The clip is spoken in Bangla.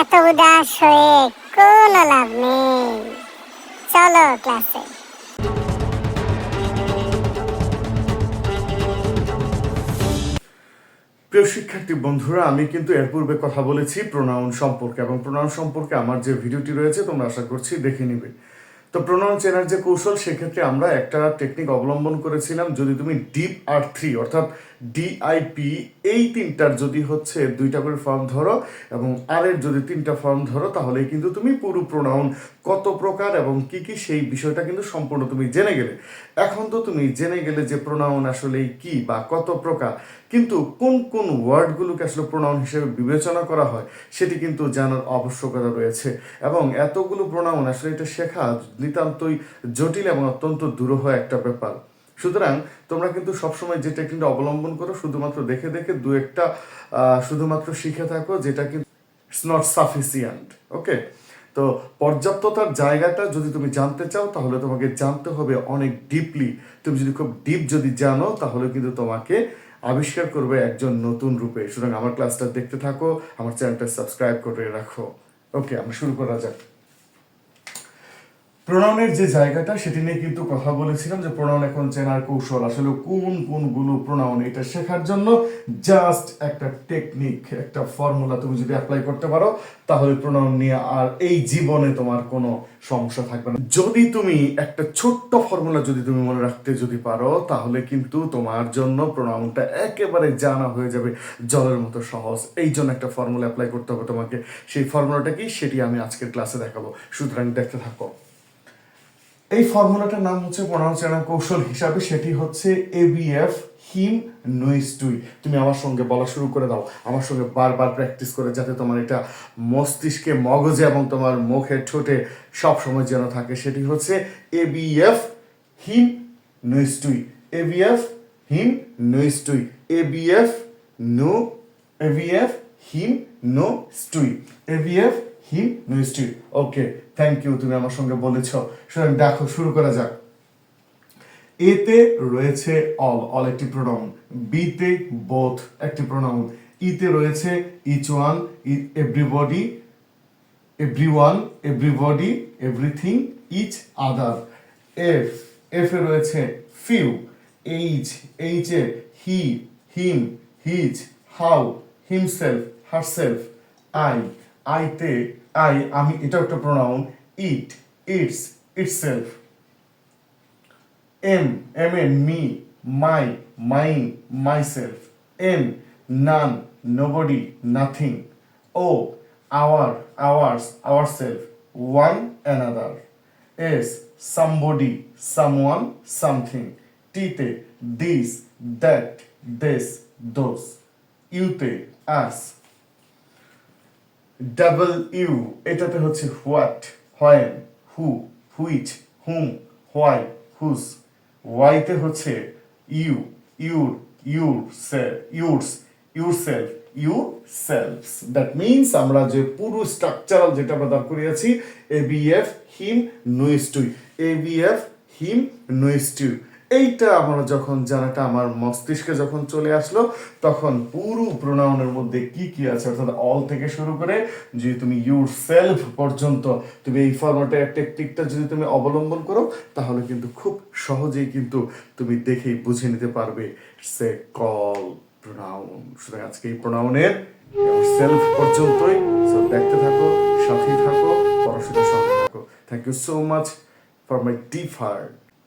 এত উদাস হয়ে কোনো লাভ নেই। চলো ক্লাসে প্রিয় শিক্ষার্থী বন্ধুরা, আমি কিন্তু এর পূর্বে কথা বলেছি প্রোনাউন সম্পর্কে, এবং প্রোনাউন সম্পর্কে আমার যে ভিডিওটি রয়েছে, তোমরা আশা করছি দেখে নিবে। তো প্রোনাউন চেনার যে কৌশল, সেক্ষেত্রে আমরা একটা টেকনিক অবলম্বন করেছিলাম। যদি তুমি ডিপ আর থ্রি অর্থাৎ ডিআইপি এই তিনটার যদি হচ্ছে দুইটা করে ফর্ম ধরো এবং আর এর যদি তিনটা ফর্ম ধরো তাহলে কিন্তু তুমি পুরো প্রোনাউন কত প্রকার এবং কি কি সেই বিষয়টা কিন্তু সম্পূর্ণ তুমি জেনে গেলে। এখন তো তুমি জেনে গেলে যে প্রোনাউন আসলে কি বা কত প্রকার, কিন্তু কোন কোন ওয়ার্ডগুলোকে আসলে প্রোনাউন হিসেবে বিবেচনা করা হয়, সেটি কিন্তু জানার আবশ্যকতা রয়েছে। এবং এতগুলো প্রোনাউন আসলে এটা শেখা নিতান্তই জটিল এবং অত্যন্ত দুরূহ একটা ব্যাপার। সুতরাং তোমরা কিন্তু সবসময় যে টেকনিকটা অবলম্বন করো, শুধুমাত্র দেখে দেখে দু একটা শুধুমাত্র শিখে থাকো, যেটা কিন্তু ইটস নট সাফিসিয়েন্ট ওকে তো পর্যাপ্ততার জায়গাটা যদি তুমি জানতে চাও, তাহলে তোমাকে জানতে হবে অনেক ডিপলি তুমি যদি খুব ডিপ যদি জানো, তাহলে কিন্তু তোমাকে আবিষ্কার করবে একজন নতুন রূপে। সুতরাং আমার ক্লাসটা দেখতে থাকো, আমার চ্যানেলটা সাবস্ক্রাইব করে রাখো। ওকে আমরা শুরু করা যাক। প্রোনাউনের যে জায়গাটা, সেটি নিয়ে কিন্তু কথা বলেছিলাম যে প্রোনাউন এখন চেনার কৌশল। আসলে কোন কোনগুলো প্রোনাউন এটা শেখার জন্য জাস্ট একটা টেকনিক একটা ফর্মুলা তুমি যদি অ্যাপ্লাই করতে পারো, তাহলে প্রোনাউন নিয়ে আর এই জীবনে তোমার কোনো সমস্যা থাকবে না। যদি তুমি একটা ছোট্ট ফর্মুলা যদি তুমি মনে রাখতে যদি পারো, তাহলে কিন্তু তোমার জন্য প্রোনাউনটা একেবারে জানা হয়ে যাবে, জলের মতো সহজ। এই জন্য একটা ফর্মুলা অ্যাপ্লাই করতে হবে তোমাকে। সেই ফর্মুলাটা কি? সেটি আমি আজকের ক্লাসে দেখাবো। সুতরাং দেখতে থাকো। এই ফর্মুলাটার নাম হচ্ছে প্রণাম চেনার কৌশল হিসাবে, সেটি হচ্ছে এবিএফ হিম নুইস টুই তুমি আমার সঙ্গে বলা শুরু করে দাও। আমার সঙ্গে বারবার প্র্যাকটিস করে যাতে তোমার এটা মস্তিষ্কে মগজে এবং তোমার মুখে ঠোঁটে সব সময় যেন থাকে। সেটি হচ্ছে এবিএফ হিম নুইস টুই এবিএফ হিম নুইস টুই এবিএফ নো এভিএফ হিম নো স্টুই এভিএফ হিম নো স্টুই ওকে থ্যাংক ইউ তুমি আমার সঙ্গে বলেছ। সুতরাং দেখো, শুরু করা যাক। এতে রয়েছে অল অল একটি প্রোনাউন বিতে বোথ একটি প্রোনাউন ইতে রয়েছে each one everybody every one everybody everything each other F F এ রয়েছে few H H A he him his how himself herself I আইতে আই আমি এটাও একটা pronoun it its itself M M A me my mine myself N none nobody nothing O our ours ourself one another S somebody someone something টিতে দিস দ্যাট দিস দোস ইউতে আস ডাবল ইউ, এটাতে হচ্ছে what when who, which, whom, why, whose. ওয়াইতে হচ্ছে U, your your yours yourself yourselves that means আমরা যে পুরো স্ট্রাকচারাল যেটা আমরা দাঁড় করিয়েছি এ বি এফ হিম নুইস টুই এ বি এফ হিম নুইস টুই এইটা আমার যখন জানাটা আমার মস্তিষ্কে যখন চলে আসলো, তখন পুরো প্রোনাউনের মধ্যে কি কি আছে? অর্থাৎ অল থেকে শুরু করে যে তুমি ইউর সেলফ পর্যন্ত তুমি এই ফর্মেটের টেকনিকটা যদি তুমি অবলম্বন করো, তাহলে কিন্তু খুব সহজেই কিন্তু তুমি দেখেই বুঝে নিতে পারবে সে কল প্রোনাউন সুতরাং আজকে এই প্রোনাউনের সেলফ পর্যন্তই। দেখতে থাকো, সাথেই থাকো, পড়াশোনার সঙ্গে থাকো। Thank you so much for my deep